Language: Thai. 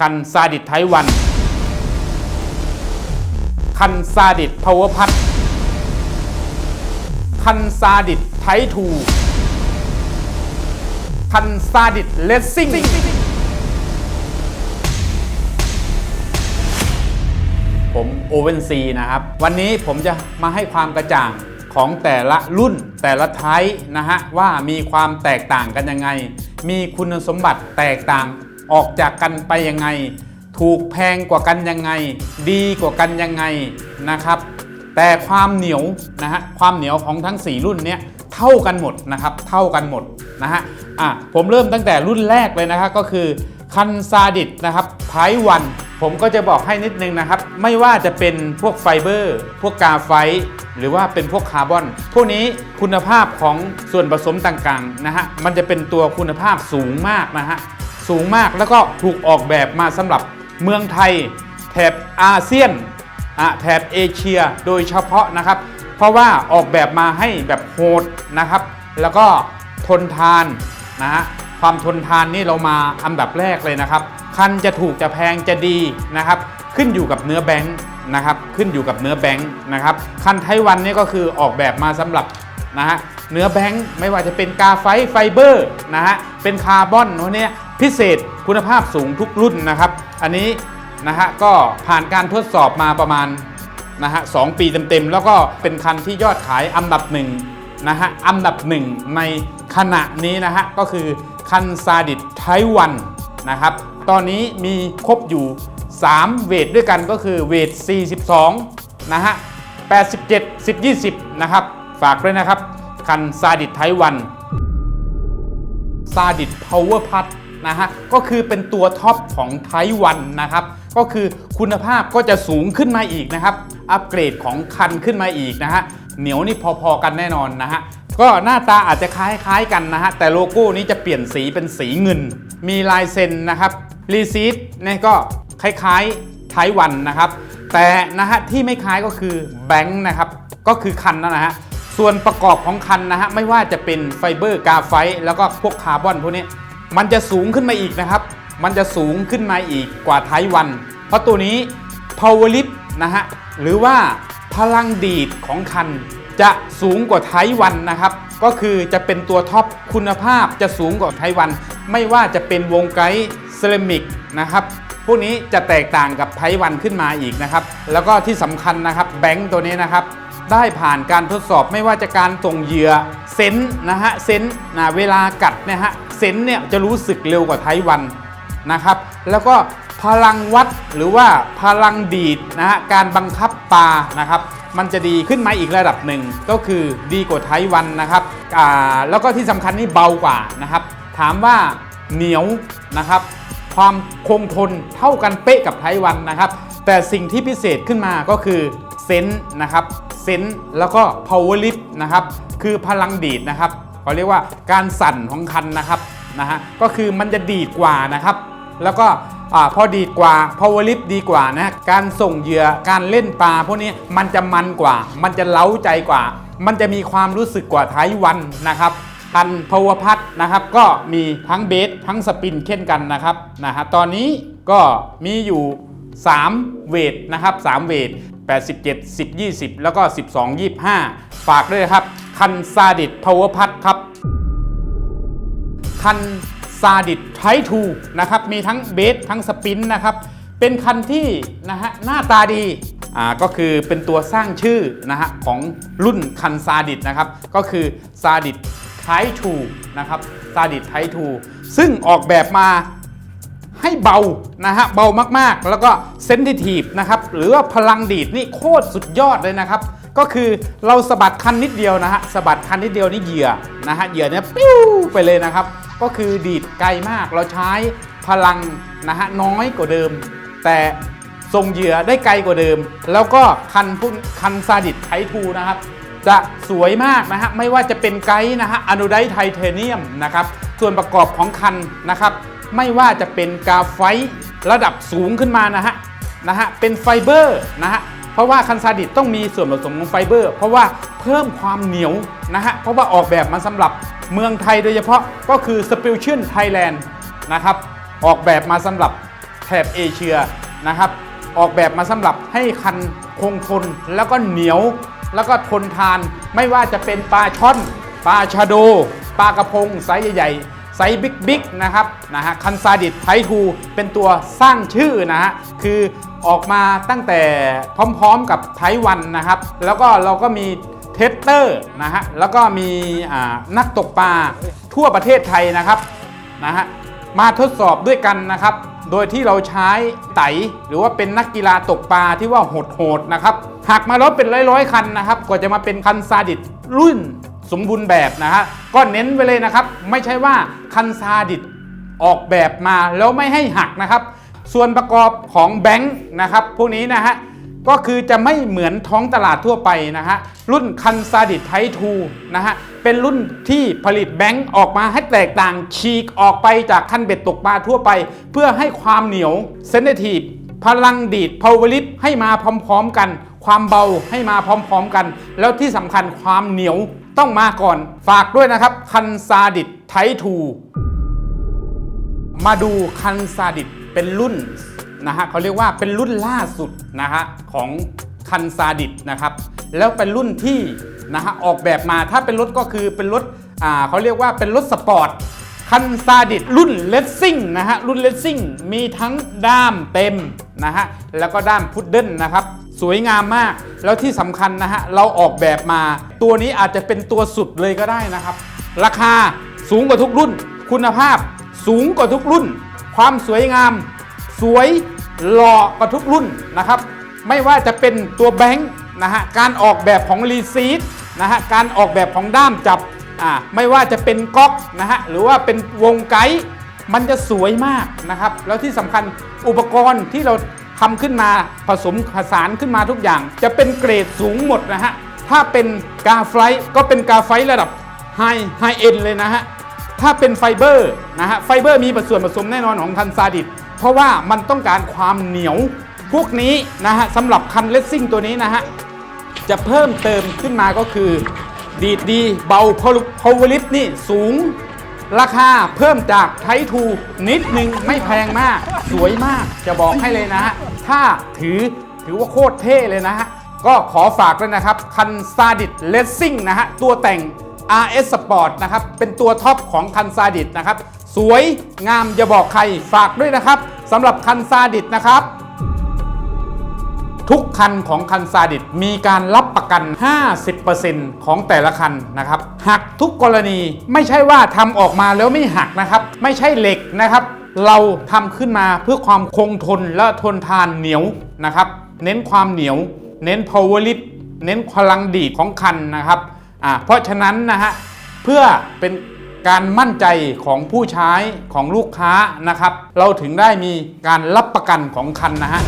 คันซาดิสไทวัน คันซาดิสพาวเวอร์พัทคันซาดิสไททู คันซาดิสเลสซิ่ง ผมโอเวนซีนะครับ วันนี้ผมจะมาให้ความกระจ่างของแต่ละรุ่นแต่ละไทป์นะฮะ ว่ามีความแตกต่างกันยังไง มีคุณสมบัติแตกต่าง ออกจากกันไปยังไง ถูกแพงกว่ากันยังไง ดีกว่ากันยังไงนะครับ แต่ความเหนียวนะฮะความเหนียวของทั้ง 4 รุ่นเนี้ยเท่ากันหมดนะครับเท่ากันหมดนะฮะอะผมเริ่มตั้งแต่รุ่นแรกเลยนะครับก็คือคันซาดิสนะครับไพวันผมก็จะบอกให้นิดนึงนะครับ ไม่ว่าจะเป็นพวกไฟเบอร์ พวกกาไฟ หรือว่าเป็นพวกคาร์บอน พวกนี้คุณภาพของส่วนผสมต่างๆนะฮะมันจะเป็นตัวคุณภาพสูงมากนะฮะ สูงมากแล้วก็ถูกออกแบบมาสำหรับเมืองไทย แถบอาเซียนอะแถบเอเชียโดยเฉพาะนะครับ เพราะว่าออกแบบมาให้แบบโหดนะครับ แล้วก็ทนทานนะฮะความทนทานนี่เรามาอันดับแรกเลยนะครับ คันจะถูกจะแพงจะดีนะครับ ขึ้นอยู่กับเนื้อแบงค์นะครับ ขึ้นอยู่กับเนื้อแบงค์นะครับ คันไทวันนี่ก็คือออกแบบมาสำหรับนะฮะ เนื้อแบงค์ไม่ว่าจะเป็นกาไฟต์ไฟเบอร์นะฮะเป็นคาร์บอนพวกนี้พิเศษคุณภาพสูงทุกรุ่นนะครับ อันนี้นะฮะก็ผ่านการทดสอบมาประมาณนะฮะสองปีเต็มๆ แล้วก็เป็นคันที่ยอดขายอันดับหนึ่งนะฮะอันดับหนึ่งในขณะนี้นะฮะก็คือคันซาดิสไทวันนะครับตอนนี้มีครบอยู่ 3 เวทด้วยกันก็คือเวท 42 นะฮะ 87 10 20 นะครับ ฝากด้วยนะครับ คันซาดิสไทวันซาดิสพาวเวอร์พัทนะฮะก็คือเป็นตัวท็อปของไทวันนะครับก็คือคุณภาพก็จะสูงขึ้นมาอีกนะครับ อัปเกรดของคันขึ้นมาอีกนะฮะเหนียวนี่พอๆกันแน่นอนนะฮะก็หน้าตาอาจจะคล้ายๆกันนะฮะแต่โลโก้นี้จะเปลี่ยนสีเป็นสีเงิน มีลายเซ็นนะครับรีซีดนี่ก็คล้ายๆไทวันนะครับ แต่นะฮะที่ไม่คล้ายก็คือแบงค์นะครับก็คือคันนั่นนะฮะ ส่วนประกอบของคันนะฮะไม่ว่าจะเป็นไฟเบอร์กาไฟต์แล้วก็พวกคาร์บอนพวกนี้มันจะสูงขึ้นมาอีกนะครับ มันจะสูงขึ้นมาอีกกว่าไทวัน เพราะตัวนี้ power lift นะฮะหรือว่าพลังดีดของคัน จะสูงกว่าไทวันนะครับ ก็คือจะเป็นตัวท็อปคุณภาพจะสูงกว่าไทวัน ไม่ว่าจะเป็นวงไกด์เซรามิกนะครับพวกนี้จะแตกต่างกับไทวันขึ้นมาอีกนะครับ แล้วก็ที่สำคัญนะครับแบงค์ตัวนี้นะครับ ได้ผ่านการทดสอบไม่ว่าจะการส่งเหยื่อเซนส์นะฮะเซนส์นะเวลากัดนะฮะเซนส์เนี่ยจะรู้สึกเร็วกว่าไทวันนะครับ แล้วก็พลังวัดหรือว่าพลังดีดนะฮะการบังคับปลานะครับ มันจะดีขึ้นมาอีกระดับหนึ่งก็คือดีกว่าไทวันนะครับอ่าแล้วก็ที่สำคัญนี่เบากว่านะครับ ถามว่าเหนียวนะครับ ความคงทนเท่ากันเป๊ะกับไทวันนะครับ แต่สิ่งที่พิเศษขึ้นมาก็คือ เซนส์นะครับเซนส์แล้วก็ power lift นะครับคือพลังดีดนะครับเขาเรียกว่าการสั่นของคันนะครับนะฮะก็คือมันจะดีดกว่านะครับ แล้วก็พอดีดกว่า power lift ดีกว่านะการส่งเหยื่อการเล่นปลาพวกนี้มันจะมันกว่า มันจะเล้าใจกว่า มันจะมีความรู้สึกกว่าไทวันนะครับคันพาวพัทนะครับก็มีทั้งเบสทั้งสปินเช่นกันนะครับนะฮะตอนนี้ก็มีอยู่ 3 เวทนะครับ3เวท 87 10 20 แล้วก็ 12 25 ฝากด้วยครับ คันซาดิสพาวเวอร์พัทครับ คันซาดิสไททูนะครับ มีทั้งเบสทั้งสปินนะครับ เป็นคันที่นะฮะหน้าตาดีอ่าก็คือเป็นตัวสร้างชื่อนะฮะของรุ่นคันซาดิสนะครับ ก็คือซาดิสไททูนะครับซาดิสไททูซึ่งออกแบบมา ให้เบานะฮะเบามากๆ แล้วก็เซนซิทีฟนะครับหรือว่าพลังดีดนี่โคตรสุดยอดเลยนะครับ ก็คือเราสะบัดคันนิดเดียวนะฮะสะบัดคันนิดเดียวนี่เหยื่อนะฮะเหยื่อเนี่ยปิ้วไปเลยนะครับ ก็คือดีดไกลมากเราใช้พลังนะฮะน้อยกว่าเดิม แต่ส่งเหยื่อได้ไกลกว่าเดิม แล้วก็คันพุ่นคันซาดิสไททูนะครับ จะสวยมากนะฮะไม่ว่าจะเป็นไกด์นะฮะอนุไดไทเทเนียมนะครับส่วนประกอบของคันนะครับ ไม่ว่าจะเป็นกาไฟระดับสูงขึ้นมานะฮะนะฮะเป็นไฟเบอร์นะฮะเพราะว่าคันซาดิสต้องมีส่วนผสมของไฟเบอร์ เพราะว่าเพิ่มความเหนียวนะฮะเพราะว่าออกแบบมาสำหรับเมืองไทยโดยเฉพาะก็คือ s p e c i a l Thailand นะครับออกแบบมาสำหรับแถบเอเชียนะครับออกแบบมาสำหรับให้คันคงทนแล้วก็เหนียวแล้วก็ทนทาน ไม่ว่าจะเป็นปลาช่อน ปลาชะโด ปลากระพงไซส์ใหญ่ ไซส์บิ๊กๆนะครับนะฮะคันซาดิสไททูเป็นตัวสร้างชื่อนะฮะคือออกมาตั้งแต่พร้อมๆกับไทวันนะครับ แล้วก็เราก็มีเทสเตอร์นะฮะแล้วก็มีนักตกปลาทั่วประเทศไทยนะครับนะฮะมาทดสอบด้วยกันนะครับ โดยที่เราใช้ไตหรือว่าเป็นนักกีฬาตกปลาที่ว่าโหดๆนะครับหักมาแล้วเป็นร้อยๆคันนะครับกว่าจะมาเป็นคันซาดิสรุ่น สมบูรณ์แบบนะฮะก็เน้นไว้เลยนะครับ ไม่ใช่ว่าคันซาดิสออกแบบมาแล้วไม่ให้หักนะครับ ส่วนประกอบของแบงค์นะครับพวกนี้นะฮะก็คือจะไม่เหมือนท้องตลาดทั่วไปนะฮะรุ่นคันซาดิสไททูนะฮะเป็นรุ่นที่ผลิตแบงค์ออกมาให้แตกต่างฉีกออกไปจากคันเบ็ดตกปลาทั่วไป เพื่อให้ความเหนียวเซนเ i ทีฟพลังดีดพาวเวอร์ลิฟให้มาพร้อม ๆ กัน ความเบาให้มาพร้อม ๆ กัน แล้วที่สำคัญความเหนียว ต้องมาก่อนฝากด้วยนะครับคันซาดิสไททูมาดูคันซาดิสเป็นรุ่นนะฮะเขาเรียกว่าเป็นรุ่นล่าสุดนะฮะของคันซาดิสนะครับแล้วเป็นรุ่นที่นะฮะออกแบบมาถ้าเป็นรถก็คือเป็นรถอ่าเขาเรียกว่าเป็นรถสปอร์ตคันซาดิสรุ่นเลสซิ่งนะฮะรุ่นเลสซิ่งมีทั้งด้ามเต็มนะฮะแล้วก็ด้ามพุดเดิ้ลนะครับ สวยงามมาก แล้วที่สำคัญนะฮะ เราออกแบบมา ตัวนี้อาจจะเป็นตัวสุดเลยก็ได้นะครับ ราคาสูงกว่าทุกรุ่น คุณภาพสูงกว่าทุกรุ่น ความสวยงาม สวยหล่อกว่าทุกรุ่นนะครับ ไม่ว่าจะเป็นตัวแบงค์นะฮะ การออกแบบของรีซีดนะฮะ การออกแบบของด้ามจับอ่าไม่ว่าจะเป็นก๊อกนะฮะ หรือว่าเป็นวงไกด์มันจะสวยมากนะครับ แล้วที่สำคัญอุปกรณ์ที่เรา ทำขึ้นมาผสมผสานขึ้นมาทุกอย่าง จะเป็นเกรดสูงหมดนะฮะ ถ้าเป็นกาไฟก็เป็นกาไฟระดับไฮไฮเอ็นเลยนะฮะ ถ้าเป็นไฟเบอร์นะฮะไฟเบอร์มีส่วนผสมแน่นอนของคันซาดิสเพราะว่ามันต้องการความเหนียว พวกนี้นะฮะสำหรับคันเลสซิ่งตัวนี้นะฮะจะเพิ่มเติมขึ้นมาก็คือ ดีดดีเบาพาวเวอร์ลิฟนี่สูง ราคาเพิ่มจากไททูนิดนึงไม่แพงมาก สวยมากจะบอกให้เลยนะฮะ ถ้าถือถือว่าโคตรเท่เลยนะฮะ ก็ขอฝากด้วยนะครับ คันซาดิสเลสซิ่งนะฮะ ตัวแต่ง RS Sport นะครับ เป็นตัวท็อปของคันซาดิสนะครับ สวยงามอย่าบอกใครฝากด้วยนะครับสำหรับคันซาดิสนะครับ ทุกคันของคันซาดิสมีการรับประกัน 50%ของแต่ละคันนะครับ หักทุกกรณีไม่ใช่ว่าทำออกมาแล้วไม่หักนะครับ ไม่ใช่เหล็กนะครับ เราทำขึ้นมาเพื่อความคงทนและทนทานเหนียวนะครับ เน้นความเหนียว เน้น power lift เน้นพลังดีดของคันนะครับอ่าเพราะฉะนั้นนะฮะเพื่อเป็นการมั่นใจของผู้ใช้ของลูกค้านะครับ เราถึงได้มีการรับประกันของคันนะฮะ